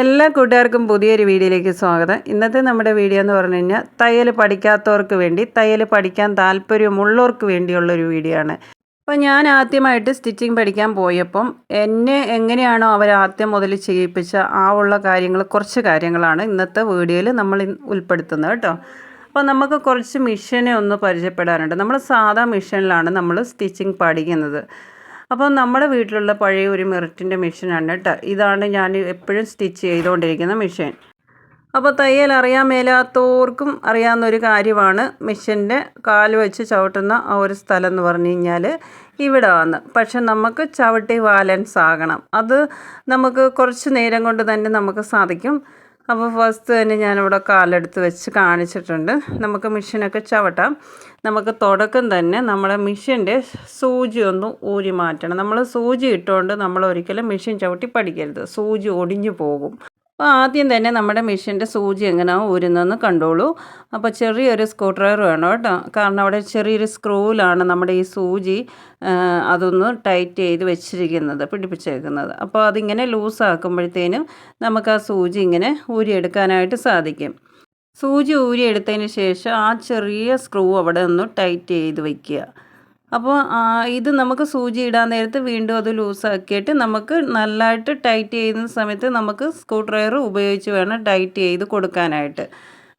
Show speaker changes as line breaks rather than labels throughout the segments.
എല്ലാ കൂട്ടുകാർക്കും പുതിയൊരു വീഡിയോയിലേക്ക് സ്വാഗതം. ഇന്നത്തെ നമ്മുടെ വീഡിയോ എന്ന് പറഞ്ഞു കഴിഞ്ഞാൽ തയ്യൽ പഠിക്കാത്തവർക്ക് വേണ്ടി തയ്യൽ പഠിക്കാൻ താല്പര്യമുള്ളവർക്ക് വേണ്ടിയുള്ളൊരു വീഡിയോ ആണ്. അപ്പോൾ ഞാൻ ആദ്യമായിട്ട് സ്റ്റിച്ചിങ് പഠിക്കാൻ പോയപ്പം എന്നെ എങ്ങനെയാണോ അവർ ആദ്യം മുതൽ ചെയ്യിപ്പിച്ച ആ ഉള്ള കാര്യങ്ങൾ കുറച്ച് കാര്യങ്ങളാണ് ഇന്നത്തെ വീഡിയോയിൽ നമ്മൾ ഉൾപ്പെടുത്തുന്നത് കേട്ടോ. അപ്പോൾ നമുക്ക് കുറച്ച് മിഷനെ ഒന്ന് പരിചയപ്പെടാനുണ്ട്. നമ്മൾ സാധാ മിഷനിലാണ് നമ്മൾ സ്റ്റിച്ചിങ് പഠിക്കുന്നത്. അപ്പോൾ നമ്മുടെ വീട്ടിലുള്ള പഴയ ഒരു മെറിറ്റിന്റെ മെഷീനാണ് കേട്ടോ. ഇതാണ് ഞാൻ എപ്പോഴും സ്റ്റിച്ച് ചെയ്തുകൊണ്ടിരിക്കുന്ന മെഷീൻ. അപ്പോൾ തയ്യൽ അറിയാൻ മേലാത്തവർക്കും അറിയാവുന്ന ഒരു കാര്യമാണ് മെഷീന്റെ കാൽ വെച്ച് ചവിട്ടുന്ന ആ ഒരു സ്ഥലം എന്ന് പറഞ്ഞു കഴിഞ്ഞാൽ ഇവിടെ വന്ന് പക്ഷെ നമുക്ക് ചവിട്ടി ബാലൻസ് ആകണം. അത് നമുക്ക് കുറച്ച് നേരം കൊണ്ട് തന്നെ നമുക്ക് സാധിക്കും. അപ്പോൾ ഫസ്റ്റ് തന്നെ ഞാനിവിടെ കാലെടുത്ത് വെച്ച് കാണിച്ചിട്ടുണ്ട്. നമുക്ക് മെഷീനൊക്കെ ചവിട്ടാം. നമുക്ക് തുടക്കം തന്നെ നമ്മളെ മെഷീന്റെ സൂചി ഒന്ന് ഊരി മാറ്റണം. നമ്മൾ സൂചി ഇട്ടുകൊണ്ട് നമ്മൾ ഒരിക്കലും മെഷീൻ ചവിട്ടി പഠിക്കരുത്. സൂചി ഒടിഞ്ഞു പോകും. അപ്പോൾ ആദ്യം തന്നെ നമ്മുടെ മെഷീന്റെ സൂചി എങ്ങനെ ഊരുന്നതെന്ന് കണ്ടോളൂ. അപ്പോൾ ചെറിയൊരു സ്ക്രൂ ഡ്രൈവർ വേണം കേട്ടോ. കാരണം അവിടെ ചെറിയൊരു സ്ക്രൂവിലാണ് നമ്മുടെ ഈ സൂചി അതൊന്ന് ടൈറ്റ് ചെയ്ത് വെച്ചിരിക്കുന്നത് പിടിപ്പിച്ചേക്കുന്നത്. അപ്പോൾ അതിങ്ങനെ ലൂസാക്കുമ്പോഴത്തേനും നമുക്ക് ആ സൂചി ഇങ്ങനെ ഊരിയെടുക്കാനായിട്ട് സാധിക്കും. സൂചി ഊരിയെടുത്തതിന് ശേഷം ആ ചെറിയ സ്ക്രൂ അവിടെ ഒന്ന് ടൈറ്റ് ചെയ്ത് വയ്ക്കുക അപ്പോൾ ഇത് നമുക്ക് സൂചി ഇടാൻ നേരത്ത് വീണ്ടും അത് ലൂസാക്കിയിട്ട് നമുക്ക് നല്ലതായിട്ട് ടൈറ്റ് ചെയ്യുന്ന സമയത്ത് നമുക്ക് സ്ക്രൂ ഡ്രൈവർ ഉപയോഗിച്ച് വേണം ടൈറ്റ് ചെയ്ത് കൊടുക്കാനായിട്ട്.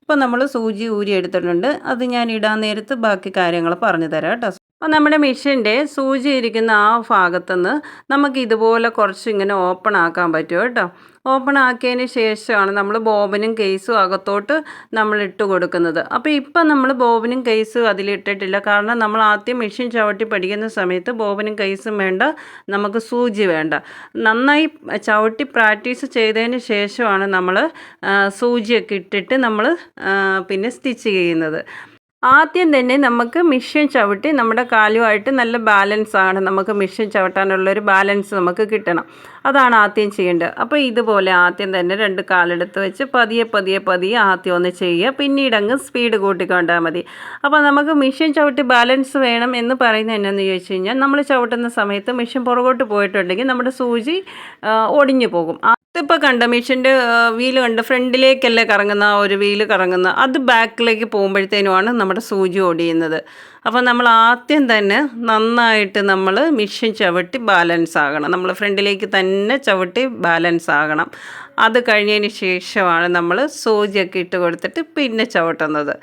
അപ്പോൾ നമ്മൾ സൂചി ഊരി എടുത്തിട്ടുണ്ട് അത് ഞാൻ ഇടാൻ നേരത്ത് ബാക്കി കാര്യങ്ങൾ പറഞ്ഞു തരാം കേട്ടോ. അപ്പോൾ നമ്മുടെ മെഷീന്റെ സൂചി ഇരിക്കുന്ന ആ ഭാഗത്തുനിന്ന് നമുക്ക് ഇതുപോലെ കുറച്ച് ഇങ്ങനെ ഓപ്പൺ ആക്കാൻ പറ്റും കേട്ടോ. ഓപ്പൺ ആക്കിയതിന് ശേഷമാണ് നമ്മൾ ബോബനും കേസും അകത്തോട്ട് നമ്മൾ ഇട്ട് കൊടുക്കുന്നത്. അപ്പോൾ ഇപ്പം നമ്മൾ ബോബനും കേസും അതിലിട്ടിട്ടില്ല. കാരണം നമ്മൾ ആദ്യം മെഷീൻ ചവിട്ടി പഠിക്കുന്ന സമയത്ത് ബോബനും കേസും വേണ്ട നമുക്ക് സൂചി വേണ്ട. നന്നായി ചവിട്ടി പ്രാക്ടീസ് ചെയ്തതിന് ശേഷമാണ് നമ്മൾ സൂചിയൊക്കെ ഇട്ടിട്ട് നമ്മൾ പിന്നെ സ്റ്റിച്ച് ചെയ്യുന്നത്. ആദ്യം തന്നെ നമുക്ക് മിഷ്യൻ ചവിട്ടി നമ്മുടെ കാലുമായിട്ട് നല്ല ബാലൻസ് ആണ്. നമുക്ക് മിഷ്യൻ ചവിട്ടാനുള്ളൊരു ബാലൻസ് നമുക്ക് കിട്ടണം. അതാണ് ആദ്യം ചെയ്യേണ്ടത്. അപ്പോൾ ഇതുപോലെ ആദ്യം തന്നെ രണ്ട് കാലെടുത്ത് വെച്ച് പതിയെ പതിയെ പതിയെ ആദ്യം ഒന്ന് ചെയ്യുക. പിന്നീട് അങ്ങ് സ്പീഡ് കൂട്ടിക്കൊണ്ടാൽ മതി. അപ്പോൾ നമുക്ക് മിഷ്യൻ ചവിട്ടി ബാലൻസ് വേണം എന്ന് പറയുന്നത് എന്നാന്ന് ചോദിച്ചു കഴിഞ്ഞാൽ നമ്മൾ ചവിട്ടുന്ന സമയത്ത് മിഷ്യൻ പുറകോട്ട് പോയിട്ടുണ്ടെങ്കിൽ നമ്മുടെ സൂചി ഒടിഞ്ഞു പോകും. ഇതിപ്പോൾ കണ്ട മെഷീന്റെ വീൽ കണ്ട്? ഫ്രണ്ടിലേക്കല്ലേ കറങ്ങുന്ന ആ ഒരു വീൽ കറങ്ങുന്ന. അത് ബാക്കിലേക്ക് പോകുമ്പോഴത്തേനുമാണ് നമ്മുടെ സൂചി ഓടിയുന്നത്. അപ്പോൾ നമ്മൾ ആദ്യം തന്നെ നന്നായിട്ട് നമ്മൾ മെഷീൻ ചവിട്ടി ബാലൻസ് ആകണം. നമ്മൾ ഫ്രണ്ടിലേക്ക് തന്നെ ചവിട്ടി ബാലൻസ് ആകണം. അത് കഴിഞ്ഞതിന് ശേഷമാണ് നമ്മൾ സൂചിയൊക്കെ ഇട്ട് കൊടുത്തിട്ട് പിന്നെ ചവിട്ടുന്നത്.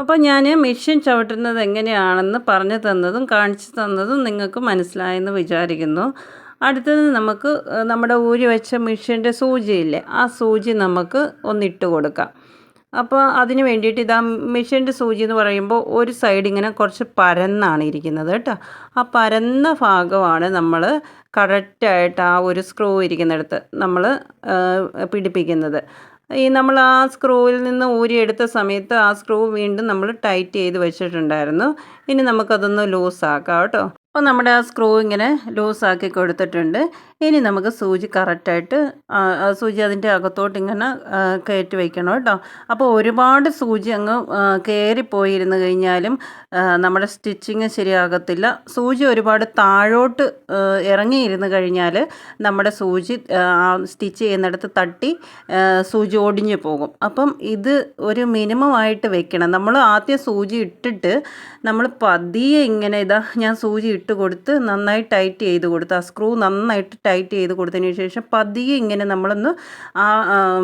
അപ്പോൾ ഞാൻ മെഷീൻ ചവിട്ടുന്നത് എങ്ങനെയാണെന്ന് പറഞ്ഞു തന്നതും കാണിച്ചു തന്നതും നിങ്ങൾക്ക് മനസ്സിലായെന്ന് വിചാരിക്കുന്നു. അടുത്തത് നമുക്ക് നമ്മുടെ ഊരി വെച്ച മെഷീന്റെ സൂചിയില്ലേ ആ സൂചി നമുക്ക് ഒന്നിട്ട് കൊടുക്കാം. അപ്പോൾ അതിന് വേണ്ടിയിട്ട് ഇതാ മെഷീന്റെ സൂചി എന്ന് പറയുമ്പോൾ ഒരു സൈഡ് ഇങ്ങനെ കുറച്ച് പരന്നാണ് ഇരിക്കുന്നത് കേട്ടോ. ആ പരന്ന ഭാഗമാണ് നമ്മൾ കറക്റ്റായിട്ട് ആ ഒരു സ്ക്രൂ ഇരിക്കുന്നിടത്ത് നമ്മൾ പിടിപ്പിക്കുന്നത്. ഈ നമ്മൾ ആ സ്ക്രൂവിൽ നിന്ന് ഊരി എടുത്ത സമയത്ത് ആ സ്ക്രൂ വീണ്ടും നമ്മൾ ടൈറ്റ് ചെയ്ത് വെച്ചിട്ടുണ്ടായിരുന്നു. ഇനി നമുക്കതൊന്ന് ലൂസാക്കാം കേട്ടോ. അപ്പോൾ നമ്മുടെ ആ സ്ക്രൂ ഇങ്ങനെ ലൂസാക്കി കൊടുത്തിട്ടുണ്ട്. ഇനി നമുക്ക് സൂചി കറക്റ്റായിട്ട് സൂചി അതിന്റെ അകത്തോട്ട് ഇങ്ങനെ കയറ്റി വയ്ക്കണം കേട്ടോ. അപ്പോൾ ഒരുപാട് സൂചി അങ്ങ് കയറിപ്പോയിരുന്നു കഴിഞ്ഞാലും നമ്മുടെ സ്റ്റിച്ചിങ് ശരിയാകത്തില്ല. സൂചി ഒരുപാട് താഴോട്ട് ഇറങ്ങിയിരുന്നു കഴിഞ്ഞാൽ നമ്മുടെ സൂചി സ്റ്റിച്ച് ചെയ്യുന്നിടത്ത് തട്ടി സൂചി ഒടിഞ്ഞു പോകും. അപ്പം ഇത് ഒരു മിനിമം ആയിട്ട് വെക്കണം. നമ്മൾ ആദ്യം സൂചി ഇട്ടിട്ട് നമ്മൾ പതിയെ ഇങ്ങനെ ഇതാ ഞാൻ സൂചി ഇട്ട് കൊടുത്ത് നന്നായി ടൈറ്റ് ചെയ്ത് കൊടുത്ത് ആ സ്ക്രൂ നന്നായിട്ട് ടൈറ്റ് ചെയ്ത് കൊടുത്തതിന് ശേഷം പതിയെ ഇങ്ങനെ നമ്മളൊന്ന് ആ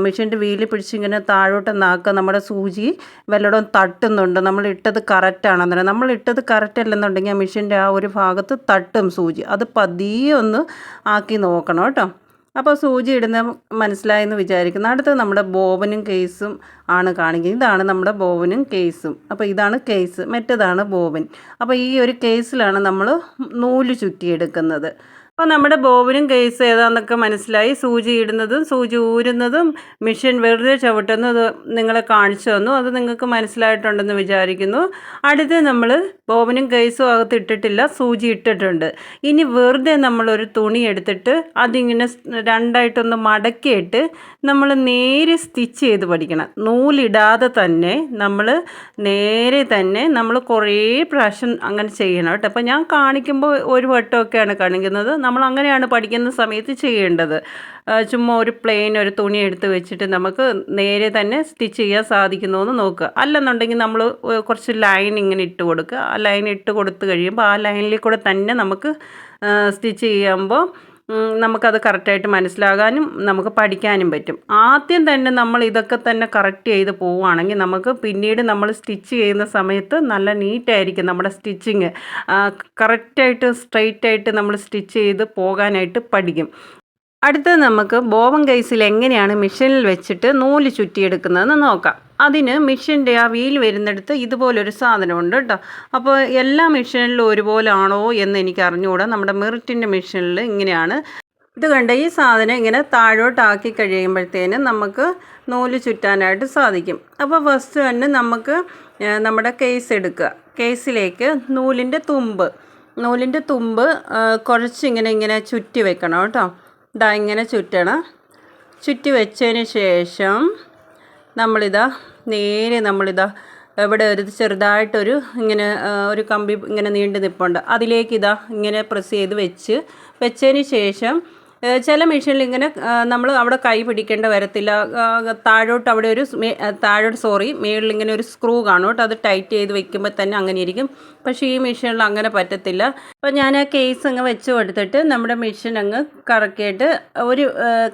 മെഷീന്റെ വീലിൽ പിടിച്ച് ഇങ്ങനെ താഴോട്ട് നാക്കുക. നമ്മുടെ സൂചി വല്ലയിടവും തട്ടുന്നുണ്ട്. നമ്മൾ ഇട്ടത് കറക്റ്റാണെന്നുണ്ടെങ്കിൽ നമ്മൾ ഇട്ടത് കറക്റ്റ് അല്ലെന്നുണ്ടെങ്കിൽ ആ മെഷീന്റെ ആ ഒരു ഭാഗത്ത് തട്ടും സൂചി. അത് പതിയെ ഒന്ന് ആക്കി നോക്കണം കേട്ടോ. അപ്പോൾ സൂചി ഇടുന്ന മനസ്സിലായെന്ന് വിചാരിക്കുന്നു. അടുത്തത് നമ്മുടെ ബോബനും കേസും ആണ് കാണിക്കുന്നത്. ഇതാണ് നമ്മുടെ ബോബനും കേസും. അപ്പോൾ ഇതാണ് കേസ്. മറ്റേതാണ് ബോബൻ. അപ്പോൾ ഈ ഒരു കേസിലാണ് നമ്മൾ നൂൽ ചുറ്റിയെടുക്കുന്നത്. അപ്പോൾ നമ്മുടെ ബോബനും കേസ് ഏതാണെന്നൊക്കെ മനസ്സിലായി. സൂചി ഇടുന്നതും സൂചി ഊരുന്നതും മെഷീൻ വെറുതെ ചവിട്ടുന്നതും നിങ്ങളെ കാണിച്ചു തന്നു. അത് നിങ്ങൾക്ക് മനസ്സിലായിട്ടുണ്ടെന്ന് വിചാരിക്കുന്നു. അടുത്ത് നമ്മൾ ബോബനും കേസും അകത്ത് ഇട്ടിട്ടില്ല സൂചി ഇട്ടിട്ടുണ്ട്. ഇനി വെറുതെ നമ്മളൊരു തുണി എടുത്തിട്ട് അതിങ്ങനെ രണ്ടായിട്ടൊന്ന് മടക്കിയിട്ട് നമ്മൾ നേരെ സ്റ്റിച്ച് ചെയ്ത് പഠിക്കണം. നൂലിടാതെ തന്നെ നമ്മൾ നേരെ തന്നെ നമ്മൾ കുറേ പ്രാവശ്യം അങ്ങനെ ചെയ്യണം കേട്ടോ. അപ്പോൾ ഞാൻ കാണിക്കുമ്പോൾ ഒരു വട്ടമൊക്കെയാണ് കാണിക്കുന്നത്. നമ്മൾ അങ്ങനെയാണ് പഠിക്കുന്ന സമയത്ത് ചെയ്യേണ്ടത്. ചുമ്മാ ഒരു പ്ലെയിൻ ഒരു തുണി എടുത്ത് വെച്ചിട്ട് നമുക്ക് നേരെ തന്നെ സ്റ്റിച്ച് ചെയ്യാൻ സാധിക്കുന്നു എന്ന് നോക്കുക. അല്ലെന്നുണ്ടെങ്കിൽ നമ്മൾ കുറച്ച് ലൈൻ ഇങ്ങനെ ഇട്ട് കൊടുക്കുക. ആ ലൈൻ ഇട്ട് കൊടുത്തു കഴിയുമ്പോൾ ആ ലൈനിൽ കൂടെ തന്നെ നമുക്ക് സ്റ്റിച്ച് ചെയ്യുമ്പോൾ നമുക്കത് കറക്റ്റായിട്ട് മനസ്സിലാകാനും നമുക്ക് പഠിക്കാനും പറ്റും. ആദ്യം തന്നെ നമ്മൾ ഇതൊക്കെ തന്നെ കറക്റ്റ് ചെയ്ത് പോവുകയാണെങ്കിൽ നമുക്ക് പിന്നീട് നമ്മൾ സ്റ്റിച്ച് ചെയ്യുന്ന സമയത്ത് നല്ല നീറ്റായിരിക്കും നമ്മുടെ സ്റ്റിച്ചിങ് കറക്റ്റായിട്ട് സ്ട്രെയിറ്റായിട്ട് നമ്മൾ സ്റ്റിച്ച് ചെയ്ത് പോകാനായിട്ട് പഠിക്കും. അടുത്തത് നമുക്ക് ബോവൻ കൈസിൽ എങ്ങനെയാണ് മെഷീനിൽ വെച്ചിട്ട് നൂൽ ചുറ്റിയെടുക്കുന്നതെന്ന് നോക്കാം. അതിന് മെഷീന്റെ ആ വീൽ വരുന്നിടത്ത് ഇതുപോലൊരു സാധനമുണ്ട് കേട്ടോ. അപ്പോൾ എല്ലാ മെഷീനിലും ഒരുപോലെ ആണോ എന്ന് എനിക്ക് അറിഞ്ഞുകൂടാ നമ്മുടെ മെറിറ്റിന്റെ മെഷീനിൽ ഇങ്ങനെയാണ്. ഇത് കണ്ട ഈ സാധനം ഇങ്ങനെ താഴോട്ടാക്കി കഴിയുമ്പോഴത്തേന് നമുക്ക് നൂൽ ചുറ്റാനായിട്ട് സാധിക്കും. അപ്പോൾ ഫസ്റ്റ് തന്നെ നമുക്ക് നമ്മുടെ കേസ് എടുക്കുക. കേസിലേക്ക് നൂലിന്റെ തുമ്പ്. നൂലിന്റെ തുമ്പ് കുറച്ച് കുറച്ചിങ്ങനെ ഇങ്ങനെ ചുറ്റി വെക്കണം കേട്ടോ. ഇതാ ഇങ്ങനെ ചുറ്റണം. ചുറ്റി വെച്ചതിന് ശേഷം നമ്മളിതാ നേരെ നമ്മളിതാ ഇവിടെ ഒരു ചെറുതായിട്ടൊരു ഇങ്ങനെ ഒരു കമ്പി ഇങ്ങനെ നീണ്ടു നിൽപ്പുണ്ട് അതിലേക്ക് ഇതാ ഇങ്ങനെ പ്രസ് ചെയ്ത് വെച്ച് വെച്ചതിന് ശേഷം ചില മെഷീനിൽ ഇങ്ങനെ നമ്മൾ അവിടെ കൈ പിടിക്കേണ്ട വരത്തില്ല. താഴോട്ട് അവിടെ ഒരു താഴോട്ട് സോറി മേളിൽ ഇങ്ങനെ ഒരു സ്ക്രൂ കാണും കേട്ടോ. അത് ടൈറ്റ് ചെയ്ത് വെക്കുമ്പോൾ തന്നെ അങ്ങനെ ഇരിക്കും പക്ഷേ ഈ മെഷീനിൽ അങ്ങനെ പറ്റത്തില്ല. അപ്പോൾ ഞാൻ ആ കേസ് അങ്ങ് വെച്ച് കൊടുത്തിട്ട് നമ്മുടെ മെഷീൻ അങ്ങ് കറക്കിയിട്ട് ഒരു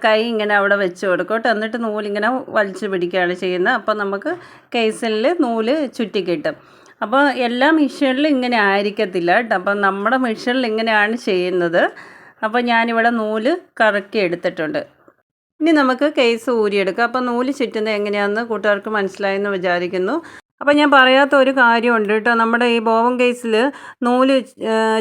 കൈ ഇങ്ങനെ അവിടെ വെച്ച് കൊടുക്കും കേട്ടോ. എന്നിട്ട് നൂലിങ്ങനെ വലിച്ചു പിടിക്കുകയാണ് ചെയ്യുന്നത്. അപ്പോൾ നമുക്ക് കേസിൽ നൂൽ ചുറ്റി കിട്ടും. അപ്പോൾ എല്ലാ മെഷീനിലും ഇങ്ങനെ ആയിരിക്കത്തില്ല കേട്ടോ. അപ്പം നമ്മുടെ മെഷീനിൽ ഇങ്ങനെയാണ് ചെയ്യുന്നത്. അപ്പോൾ ഞാനിവിടെ നൂൽ കറക്കി എടുത്തിട്ടുണ്ട്. ഇനി നമുക്ക് കേസ് ഊരിയെടുക്കാം. അപ്പോൾ നൂൽ ചുറ്റുന്നത് എങ്ങനെയാണെന്ന് കൂട്ടുകാർക്ക് മനസ്സിലായെന്ന് വിചാരിക്കുന്നു. അപ്പോൾ ഞാൻ പറയാത്ത ഒരു കാര്യമുണ്ട് കേട്ടോ. നമ്മുടെ ഈ ബോവൻ കേസിൽ നൂൽ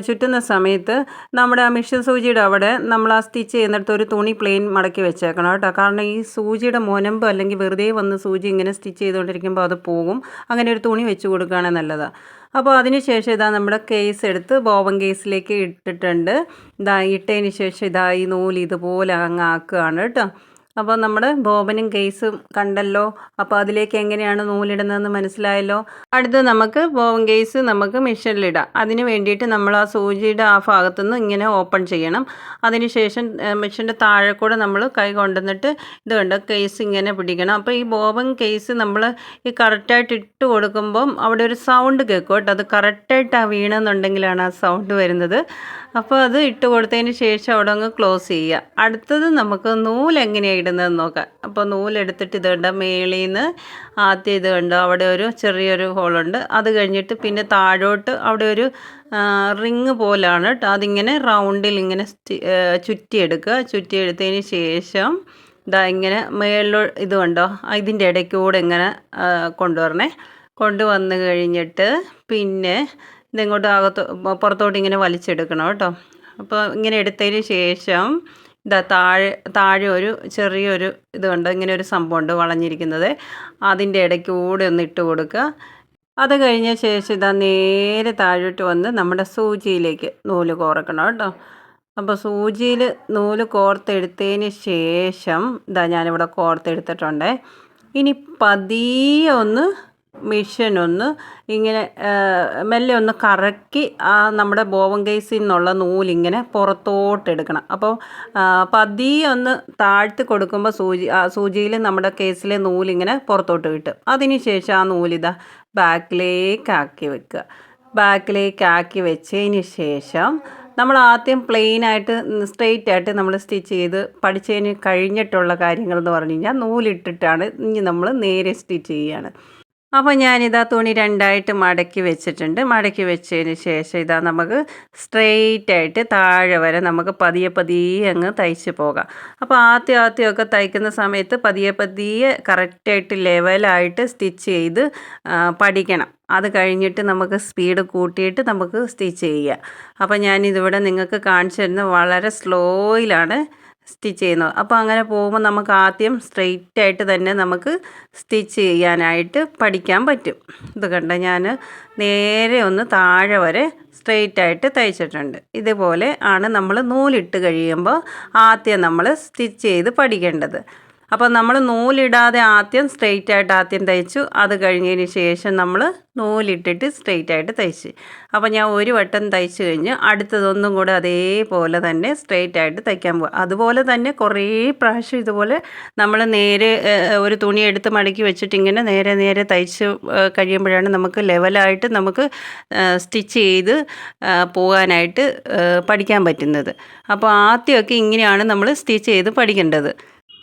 ചുറ്റുന്ന സമയത്ത് നമ്മുടെ ആ മിഷൻ സൂചിയുടെ അവിടെ നമ്മൾ ആ സ്റ്റിച്ച് ചെയ്യുന്നിടത്ത് ഒരു തുണി പ്ലെയിൻ മടക്കി വെച്ചേക്കണം കേട്ടോ. കാരണം ഈ സൂചിയുടെ മുനമ്പ് അല്ലെങ്കിൽ വെറുതെ വന്ന് സൂചി ഇങ്ങനെ സ്റ്റിച്ച് ചെയ്തുകൊണ്ടിരിക്കുമ്പോൾ അത് പോകും. അങ്ങനെ ഒരു തുണി വെച്ച് കൊടുക്കുകയാണെങ്കിൽ നല്ലതാണ് അപ്പോൾ അതിനുശേഷം ഇതാ നമ്മുടെ കേസ് എടുത്ത് ബോവൻ കേസിലേക്ക് ഇട്ടിട്ടുണ്ട്. ഇതാ ഇട്ടതിന് ശേഷം ഇതാ ഈ നൂൽ ഇതുപോലെ അങ്ങ് ആക്കുകയാണ് കേട്ടോ. അപ്പോൾ നമ്മൾ ബോബനും കേസും കണ്ടല്ലോ. അപ്പോൾ അതിലേക്ക് എങ്ങനെയാണ് നൂലിടുന്നതെന്ന് മനസ്സിലായല്ലോ. അടുത്ത് നമുക്ക് ബോബൻ കേസ് നമുക്ക് മെഷീനിലിടാം. അതിന് വേണ്ടിയിട്ട് നമ്മൾ ആ സൂചിയുടെ ആ ഭാഗത്തുനിന്ന് ഇങ്ങനെ ഓപ്പൺ ചെയ്യണം. അതിനുശേഷം മെഷീന്റെ താഴെ കൂടെ നമ്മൾ കൈ കൊണ്ടുവന്നിട്ട് ഇത് കണ്ട് കേസ് ഇങ്ങനെ പിടിക്കണം. അപ്പോൾ ഈ ബോബൻ കേസ് നമ്മൾ ഈ കറക്റ്റായിട്ട് ഇട്ട് കൊടുക്കുമ്പം അവിടെ ഒരു സൗണ്ട് കേൾക്കും കേട്ടോ. അത് കറക്റ്റായിട്ട് ആ വീണെന്നുണ്ടെങ്കിലാണ് ആ സൗണ്ട് വരുന്നത്. അപ്പോൾ അത് ഇട്ട് കൊടുത്തതിന് ശേഷം അവിടെ അങ്ങ് ക്ലോസ് ചെയ്യുക. അടുത്തത് നമുക്ക് നൂൽ എങ്ങനെയാണ് ഇടുന്നതെന്ന് നോക്കാം. അപ്പോൾ നൂലെടുത്തിട്ട് ഇത് കണ്ട മേളിൽ നിന്ന് ആദ്യം ഇത് കണ്ടോ അവിടെ ഒരു ചെറിയൊരു ഹോളുണ്ട് അത് കഴിഞ്ഞിട്ട് പിന്നെ താഴോട്ട് അവിടെ ഒരു റിങ് പോലാണ് കേട്ടോ. അതിങ്ങനെ റൗണ്ടിൽ ഇങ്ങനെ ചുറ്റിയെടുക്കുക. ചുറ്റിയെടുത്തതിന് ശേഷം ഇതാ ഇങ്ങനെ മേളിലോ ഇത് കണ്ടോ ഇതിന്റെ ഇടയ്ക്കൂടെ ഇങ്ങനെ കൊണ്ടുവരണേ. കൊണ്ടുവന്ന് കഴിഞ്ഞിട്ട് പിന്നെ ഇതിങ്ങോട്ട് അകത്ത് പുറത്തോട്ട് ഇങ്ങനെ വലിച്ചെടുക്കണം കേട്ടോ. അപ്പോൾ ഇങ്ങനെ എടുത്തതിന് ശേഷം ഇതാ താഴെ താഴെ ഒരു ചെറിയൊരു ഇത് കണ്ടോ ഇങ്ങനെ ഒരു സംഭവമുണ്ട് വളഞ്ഞിരിക്കുന്നത്. അതിന്റെ ഇടയ്ക്കൂടെ ഒന്ന് ഇട്ട് കൊടുക്കുക. അത് കഴിഞ്ഞ ശേഷം ഇതാ നേരെ താഴോട്ട് വന്ന് നമ്മുടെ സൂചിയിലേക്ക് നൂൽ കോർക്കണം കേട്ടോ. അപ്പോൾ സൂചിയിൽ നൂൽ കോർത്തെടുത്തതിന് ശേഷം ഇതാ ഞാനിവിടെ കോർത്തെടുത്തിട്ടുണ്ട്. ഇനി പതിയെ ഒന്ന് മിഷൻ ഒന്ന് ഇങ്ങനെ മെല്ലെ ഒന്ന് കറക്കി ആ നമ്മുടെ ബോവൻ കേസിൽ നിന്നുള്ള നൂലിങ്ങനെ പുറത്തോട്ട് എടുക്കണം. അപ്പോൾ പതിയെ ഒന്ന് താഴ്ത്തി കൊടുക്കുമ്പോൾ സൂചി ആ സൂചിയിൽ നമ്മുടെ കേസിലെ നൂലിങ്ങനെ പുറത്തോട്ട് കിട്ടും. അതിന് ശേഷം ആ നൂലിതാ ബാക്കിലേക്ക് ആക്കി വെക്കുക. ബാക്കിലേക്ക് ആക്കി വെച്ചതിന് ശേഷം നമ്മൾ ആദ്യം പ്ലെയിൻ ആയിട്ട് സ്ട്രെയിറ്റ് ആയിട്ട് നമ്മൾ സ്റ്റിച്ച് ചെയ്ത് പഠിച്ചതിന് കഴിഞ്ഞിട്ടുള്ള കാര്യങ്ങൾ എന്ന് പറഞ്ഞു കഴിഞ്ഞാൽ നൂലിട്ടിട്ടാണ് ഇനി നമ്മൾ നേരെ സ്റ്റിച്ച് ചെയ്യുകയാണ് അപ്പോൾ ഞാനിതാ തുണി രണ്ടായിട്ട് മടക്കി വെച്ചിട്ടുണ്ട്. മടക്കി വെച്ചതിന് ശേഷം ഇതാ നമുക്ക് സ്ട്രെയിറ്റ് ആയിട്ട് താഴെ വരെ നമുക്ക് പതിയെ പതിയെ അങ്ങ് തയ്ച്ച് പോകാം. അപ്പോൾ ആദ്യം ആദ്യമൊക്കെ തയ്ക്കുന്ന സമയത്ത് പതിയെ പതിയെ കറക്റ്റായിട്ട് ലെവലായിട്ട് സ്റ്റിച്ച് ചെയ്ത് പഠിക്കണം. അത് കഴിഞ്ഞിട്ട് നമുക്ക് സ്പീഡ് കൂട്ടിയിട്ട് നമുക്ക് സ്റ്റിച്ച് ചെയ്യാം. അപ്പോൾ ഞാനിതിവിടെ നിങ്ങൾക്ക് കാണിച്ചു തരുന്നത് വളരെ സ്ലോയിലാണ് സ്റ്റിച്ച് ചെയ്യുന്നത്. അപ്പോൾ അങ്ങനെ പോകുമ്പോൾ നമുക്ക് ആദ്യം സ്ട്രെയിറ്റ് ആയിട്ട് തന്നെ നമുക്ക് സ്റ്റിച്ച് ചെയ്യാനായിട്ട് പഠിക്കാൻ പറ്റും. ഇത് കണ്ട? ഞാൻ നേരെ ഒന്ന് താഴെ വരെ സ്ട്രെയിറ്റ് ആയിട്ട് തയ്ച്ചിട്ടുണ്ട്. ഇതുപോലെ ആണ് നമ്മൾ നൂലിട്ട് കഴിയുമ്പോൾ ആദ്യം നമ്മൾ സ്റ്റിച്ച് ചെയ്ത് പഠിക്കേണ്ടത്. അപ്പോൾ നമ്മൾ നൂലിടാതെ ആദ്യം സ്ട്രെയിറ്റ് ആയിട്ട് ആദ്യം തയ്ച്ചു. അത് കഴിഞ്ഞതിന് ശേഷം നമ്മൾ നൂലിട്ടിട്ട് സ്ട്രെയിറ്റ് ആയിട്ട് തയ്ച്ച്. അപ്പോൾ ഞാൻ ഒരു വട്ടം തയ്ച്ചു കഴിഞ്ഞ് അടുത്തതൊന്നും കൂടെ അതേപോലെ തന്നെ സ്ട്രെയിറ്റ് ആയിട്ട് തയ്ക്കാൻ പോകും അതുപോലെ തന്നെ കുറേ പ്രാവശ്യം ഇതുപോലെ നമ്മൾ നേരെ ഒരു തുണി എടുത്ത് മടക്കി വെച്ചിട്ട് ഇങ്ങനെ നേരെ നേരെ തയ്ച്ച് കഴിയുമ്പോഴാണ് നമുക്ക് ലെവലായിട്ട് നമുക്ക് സ്റ്റിച്ച് ചെയ്ത് പോകാനായിട്ട് പഠിക്കാൻ പറ്റുന്നത്. അപ്പോൾ ആദ്യമൊക്കെ ഇങ്ങനെയാണ് നമ്മൾ സ്റ്റിച്ച് ചെയ്ത് പഠിക്കേണ്ടത്.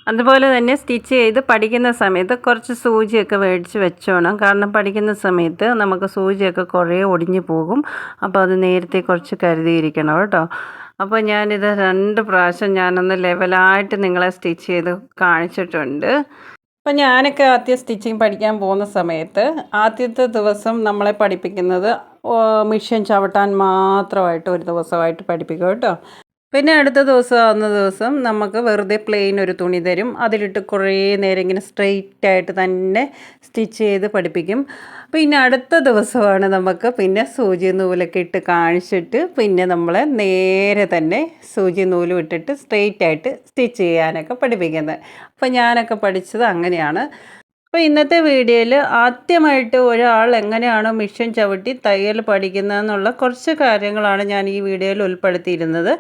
അതുപോലെ തന്നെ സ്റ്റിച്ച് ചെയ്ത് പഠിക്കുന്ന സമയത്ത് കുറച്ച് സൂചിയൊക്കെ മേടിച്ച് വെച്ചോണം. കാരണം പഠിക്കുന്ന സമയത്ത് നമുക്ക് സൂചിയൊക്കെ കുറേ ഒടിഞ്ഞു പോകും. അപ്പോൾ അത് നേരത്തെ കുറച്ച് കരുതിയിരിക്കണം കേട്ടോ. അപ്പോൾ ഞാനിത് രണ്ട് പ്രാവശ്യം ഞാനൊന്ന് ലെവലായിട്ട് നിങ്ങളെ സ്റ്റിച്ച് ചെയ്ത് കാണിച്ചിട്ടുണ്ട്. അപ്പോൾ ഞാനൊക്കെ ആദ്യം സ്റ്റിച്ചിങ് പഠിക്കാൻ പോകുന്ന സമയത്ത് ആദ്യത്തെ ദിവസം നമ്മളെ പഠിപ്പിക്കുന്നത് മിഷൻ ചവിട്ടാൻ മാത്രമായിട്ട് ഒരു ദിവസമായിട്ട് പഠിപ്പിക്കും കേട്ടോ. പിന്നെ അടുത്ത ദിവസം ആവുന്ന ദിവസം നമുക്ക് വെറുതെ പ്ലെയിൻ ഒരു തുണി തരും. അതിലിട്ട് കുറേ നേരം ഇങ്ങനെ സ്ട്രെയിറ്റ് ആയിട്ട് തന്നെ സ്റ്റിച്ച് ചെയ്ത് പഠിപ്പിക്കും. പിന്നെ അടുത്ത ദിവസമാണ് നമുക്ക് പിന്നെ സൂചി നൂലൊക്കെ ഇട്ട് കാണിച്ചിട്ട് പിന്നെ നമ്മൾ നേരെ തന്നെ സൂചി നൂലും ഇട്ടിട്ട് സ്ട്രെയിറ്റ് ആയിട്ട് സ്റ്റിച്ച് ചെയ്യാനൊക്കെ പഠിപ്പിക്കുന്നത്. അപ്പോൾ ഞാനൊക്കെ പഠിച്ചത് അങ്ങനെയാണ്. അപ്പോൾ ഇന്നത്തെ വീഡിയോയിൽ ആദ്യമായിട്ട് ഒരാൾ എങ്ങനെയാണ് മിഷൻ ചവിട്ടി തയ്യൽ പഠിക്കുന്നതെന്നുള്ള കുറച്ച് കാര്യങ്ങളാണ് ഞാൻ ഈ വീഡിയോയിൽ ഉൾപ്പെടുത്തിയിരുന്നത്.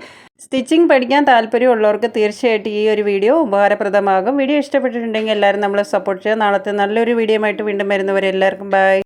സ്റ്റിച്ചിങ് പഠിക്കാൻ താല്പര്യമുള്ളവർക്ക് തീർച്ചയായിട്ടും ഈ ഒരു വീഡിയോ ഉപകാരപ്രദമാകും. വീഡിയോ ഇഷ്ടപ്പെട്ടിട്ടുണ്ടെങ്കിൽ എല്ലാവരും നമ്മളെ സപ്പോർട്ട് ചെയ്യുക. നാളത്തെ നല്ലൊരു വീഡിയോ ആയിട്ട് വീണ്ടും വരുന്നവരെ എല്ലാവർക്കും ബൈ